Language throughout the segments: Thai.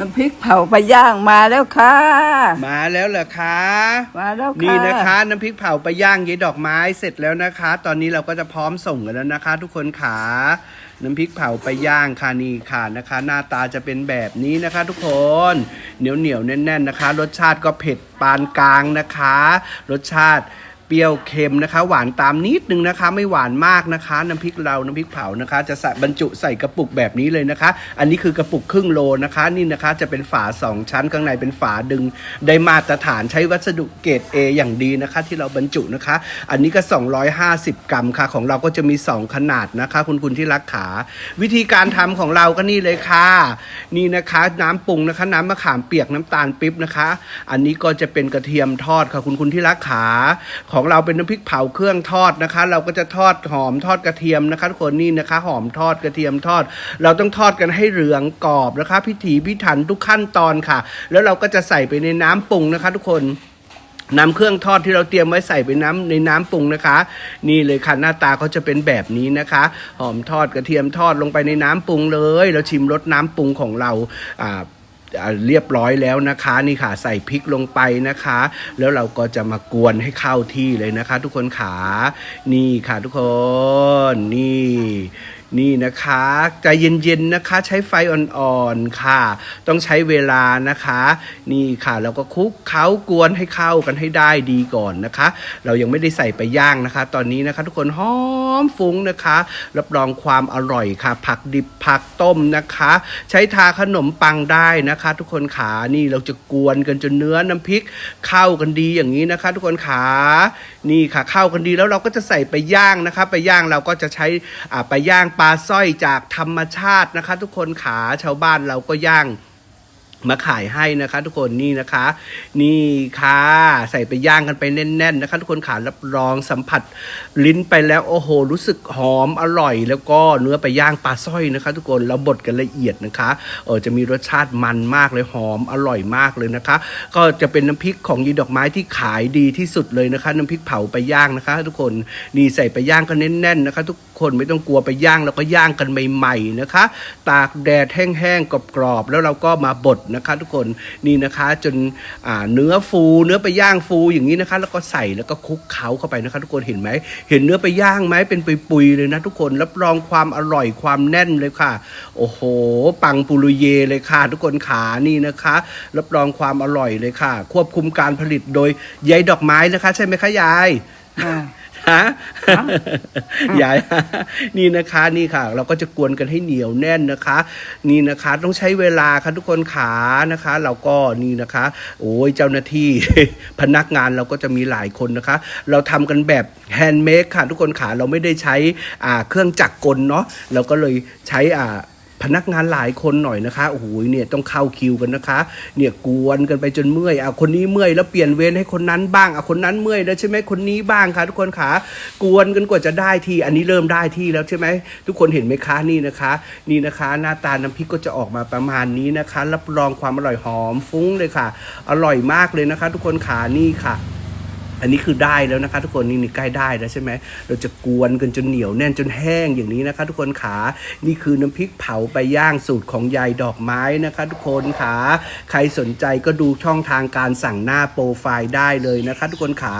น้ำพริกเผาปลาย่างมาแล้วค่ะ มาแล้วเหรอคะมาแล้วค่ะนี่นะคะน้ำพริกเผาไปย่างยายดอกไม้เสร็จแล้วนะคะ ตอนนี้เราก็จะพร้อมส่งกันแล้วนะคะ ทุกคนขาน้ำพริกเผาไปย่างค่ะนี่ค่ะนะคะ หน้าตาจะเป็นแบบนี้นะคะ ทุกคนเหนียวเหนียวๆแน่นๆนะคะ รสชาติก็เผ็ดปานกลางนะคะ รสชาติ เปรี้ยวเค็มนะคะ หวานตามนิดนึงนะคะ ไม่หวานมากนะคะ น้ำพริกเราน้ำพริกเผานะคะ จะใส่บรรจุใส่กระปุกแบบนี้เลยนะคะ อันนี้คือกระปุกครึ่งโลนะคะนี่นะคะจะเป็นฝาสองชั้นข้างในเป็นฝาดึง ได้มาตรฐานใช้วัสดุเกรด A อย่างดีนะคะ ที่เราบรรจุนะคะ อันนี้ก็ 250 กรัมค่ะ ของเราก็จะมี 2 ขนาดนะคะ คุณคุณที่รักขา วิธีการทำของเราก็นี่เลยค่ะ นี่นะคะน้ำปรุงนะคะ น้ำมะขามเปียกน้ำตาลปิ๊บนะคะ อันนี้ก็จะเป็นกระเทียมทอดค่ะคุณคุณที่รักขาของของเราเป็นน้ำพริกเผาเครื่องทอดนะคะ เราก็จะทอดหอมทอดกระเทียมนะคะทุกคนนี่นะคะ หอมทอดกระเทียมทอด เราต้องทอดกันให้เหลืองกรอบนะคะ พิถีพิถันทุกขั้นตอนค่ะ แล้วเราก็จะใส่ไปในน้ำปรุงนะคะ ทุกคนน้ำเครื่องทอดที่เราเตรียมไว้ใส่ไปน้ำในน้ำปรุงนะคะ นี่เลยค่ะหน้าตาเขาจะเป็นแบบนี้นะคะ หอมทอดกระเทียมทอดลงไปในน้ำปรุงเลย เราชิมรสน้ำปรุงของเราอ่า เรียบร้อยแล้วนะคะนี่ค่ะใส่พริกลงไปนะคะ แล้วเราก็จะมากวนให้เข้าที่เลยนะคะ ทุกคนขานี่ค่ะทุกคนนี่ นี่นะคะใจเย็นๆนะคะ ใช้ไฟอ่อนๆค่ะ ต้องใช้เวลานะคะ นี่ค่ะเราก็คลุกเคล้ากวนให้เข้ากันให้ได้ดีก่อนนะคะ เรายังไม่ได้ใส่ไปย่างนะคะ ตอนนี้นะคะ ทุกคนหอมฟุ้งนะคะ รับรองความอร่อยค่ะ ผักดิบผักต้มนะคะ ใช้ทาขนมปังได้นะคะ ทุกคนขานี่เราจะกวนกันจนเนื้อน้ำพริกเข้ากันดีอย่างนี้นะคะ ทุกคนขา นี่ค่ะเข้ากันดีแล้วเราก็จะใส่ไปย่างนะคะไปย่างเราก็จะใช้อ่าไปย่างปลาสร้อยจากธรรมชาตินะคะ ทุกคนขาชาวบ้านเราก็ย่าง มาขายให้นะคะทุกคนนี่นะคะ นี่ค่ะ ใส่ไปย่างกันไปแน่นๆนะคะ ทุกคนขารับรองสัมผัสลิ้นไปแล้วโอ้โห รู้สึกหอมอร่อย แล้วก็เนื้อไปย่างปลาสร้อยนะคะ ทุกคนเราบดกันละเอียดนะคะเออจะมีรสชาติมันมากเลยหอมอร่อยมากเลยนะคะ ก็จะเป็นน้ำพริกของยีดอกไม้ที่ขายดีที่สุดเลยนะคะ น้ำพริกเผาไปย่างนะคะ ทุกคนนี่ใส่ไปย่างกันแน่นๆนะคะ ทุก คนไม่ต้องกลัวไปย่างแล้วก็ย่างกันใหม่ๆนะคะ ตากแดดแห้งๆกรอบๆแล้วเราก็มาบดนะคะ ทุกคนนี่นะคะจนเนื้อฟู เนื้อไปย่างฟูอย่างนี้นะคะ แล้วก็ใส่แล้วก็คลุกเคล้าเข้าไปนะคะ ทุกคนเห็นไหมเห็นเนื้อไปย่างไหมเป็นปุยๆเลยนะ ทุกคนรับรองความอร่อยความแน่นเลยค่ะ โอ้โห ปังปุรุเยเลยค่ะ ทุกคนขานี่นะคะ รับรองความอร่อยเลยค่ะ ควบคุมการผลิตโดยยายดอกไม้นะคะ ใช่ไหมคะยายอ่า ฮะยายนี่นะคะนี่ค่ะ เราก็จะกวนกันให้เหนียวแน่นนะคะ นี่นะคะต้องใช้เวลาค่ะทุกคนขานะคะ เราก็นี่นะคะ โอ้ยเจ้าหน้าที่พนักงานเราก็จะมีหลายคนนะคะ เราทำกันแบบแฮนด์เมดค่ะทุกคนขาเราไม่ได้ใช้อ่าเครื่องจักรกลเนาะเราก็เลยใช้อ่า พนักงานหลายคนหน่อยนะคะโอ้โหเนี่ยต้องเข้าคิวกันนะคะ เนี่ยกวนกันไปจนเมื่อยอะคนนี้เมื่อยแล้วเปลี่ยนเวรให้คนนั้นบ้างอะคนนั้นเมื่อยแล้วใช่ไหมคนนี้บ้างค่ะ ทุกคนขากวนกันกว่าจะได้ที่อันนี้เริ่มได้ที่แล้วใช่ไหมทุกคนเห็นไหมคะนี่นะคะ นี่นะคะ หน้าตาน้ำพริกก็จะออกมาประมาณนี้นะคะ รับรองความอร่อยหอมฟุ้งเลยค่ะ อร่อยมากเลยนะคะ ทุกคนขานี่ค่ะ อันนี้คือได้แล้วนะคะ ทุกคนนี่นี่ใกล้ได้แล้วใช่ไหมเราจะกวนกันจนเหนียวแน่นจนแห้งอย่างนี้นะคะ ทุกคนขานี่คือน้ำพริกเผาไปย่างสูตรของยายดอกไม้นะคะ ทุกคนขาใครสนใจก็ดูช่องทางการสั่งหน้าโปรไฟล์ได้เลยนะคะ ทุกคนขา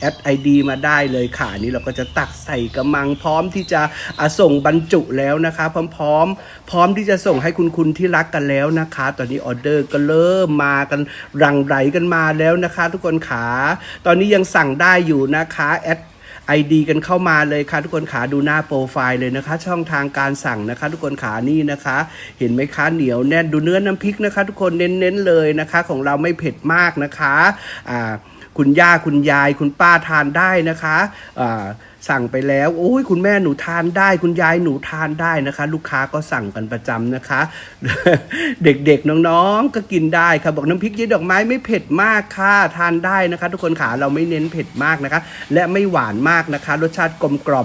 แอดไอดีมาได้เลยค่ะอันนี้เราก็จะตักใส่กระมังพร้อมที่จะอะส่งบรรจุแล้วนะคะ พร้อมๆพร้อมที่จะส่งให้คุณคุณที่รักกันแล้วนะคะ ตอนนี้ออเดอร์ก็เริ่มมากันรังไหลกันมาแล้วนะคะ ทุกคนขาตอนนี้ยังสั่งได้อยู่นะคะแอดไอดีกันเข้ามาเลยค่ะ ทุกคนขาดูหน้าโปรไฟล์เลยนะคะ ช่องทางการสั่งนะคะ ทุกคนขานี่นะคะ เห็นไหมคะเหนียวแน่นดูเนื้อน้ำพริกนะคะ ทุกคนเน้นๆเลยนะคะ ของเราไม่เผ็ดมากนะคะอ่า คุณย่าคุณยายคุณป้าทานได้นะคะสั่งไปแล้วโอ้ยคุณแม่หนูทานได้ คุณยายหนูทานได้นะคะ ลูกค้าก็สั่งกันประจำนะคะ เด็กๆน้องๆก็กินได้ค่ะบอกน้ำพริกยี่ดอกไม้ไม่เผ็ดมากค่ะทานได้นะคะ ทุกคนขาเราไม่เน้นเผ็ดมากนะคะ และไม่หวานมากนะคะ รสชาติกลมกล่อม